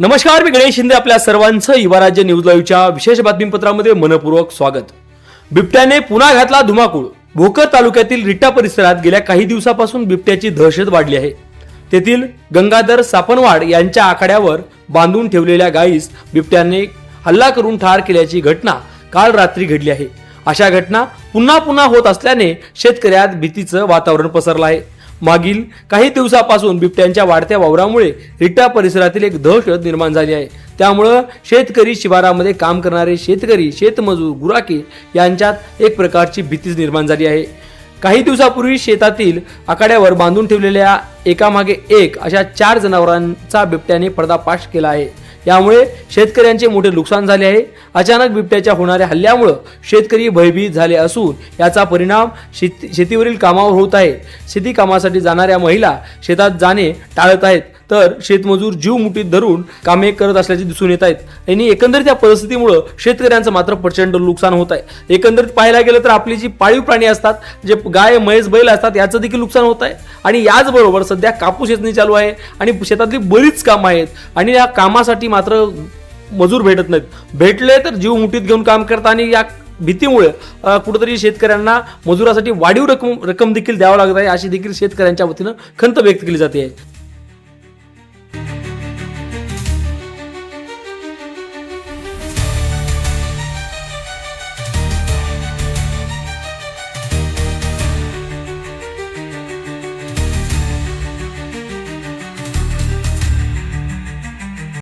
नमस्कार मी गणेश शिंदे आपल्या सर्वांचं युवा राज्य न्यूज लाईव्हच्या विशेष बातमीपत्रामध्ये मनपूर्वक स्वागत. बिबट्याने पुन्हा घातला धुमाकूळ. भोकर तालुक्यातील रिट्टा परिसरात गेल्या काही दिवसापासून बिबट्याची दहशत वाढली आहे. तेथील गंगाधर सापनवाड यांच्या आखाड्यावर बांधून ठेवलेल्या गायीस बिबट्याने हल्ला करून ठार केल्याची घटना काल रात्री घडली आहे. अशा घटना पुन्हा पुन्हा होत असल्याने शेतकऱ्यात भीतीचं वातावरण पसरलं आहे. मागील काही दिवसापासून बिबट्यांच्या वाढत्या वावरामुळे रिट्टा परिसरातील एक दहशत निर्माण झाली आहे. त्यामुळं शेतकरी शिवारामध्ये काम करणारे शेतकरी शेतमजूर गुराखी यांच्यात एक प्रकारची भीतीच निर्माण झाली आहे. काही दिवसापूर्वी शेतातील आखाड्यावर बांधून ठेवलेल्या एकामागे एक अशा चार जनावरांचा बिबट्याने पर्दापाश केला आहे. यामुळे शेतकऱ्यांचे मोठे नुकसान झाले आहे. अचानक बिबट्याच्या होणाऱ्या हल्ल्यामुळं शेतकरी भयभीत झाले असून याचा परिणाम शेती शेतीवरील कामावर होत आहे. शेती कामासाठी जाणाऱ्या महिला शेतात जाणे टाळत आहेत. तर शेतमजूर जीव मुठीत धरून कामे करत असल्याचे दिसून येत आहेत. आणि एकंदरीत या परिस्थितीमुळं शेतकऱ्यांचं मात्र प्रचंड नुकसान होत आहे. एकंदरीत पाहायला गेलं तर आपली जी पाळीव प्राणी असतात जे गाय म्हैस बैल असतात याचं देखील नुकसान होत आहे. आणि याचबरोबर सध्या कापूस येचणी चालू आहे आणि शेतातली बरीच कामं आहेत आणि या कामासाठी मात्र मजूर भेटत नाहीत. भेटले तर जीव मुठीत घेऊन काम करतात आणि या भीतीमुळे कुठेतरी शेतकऱ्यांना मजुरासाठी वाढीव रकम रक्कम देखील द्यावं लागत आहे अशी देखील शेतकऱ्यांच्या वतीनं खंत व्यक्त केली जाते. आहे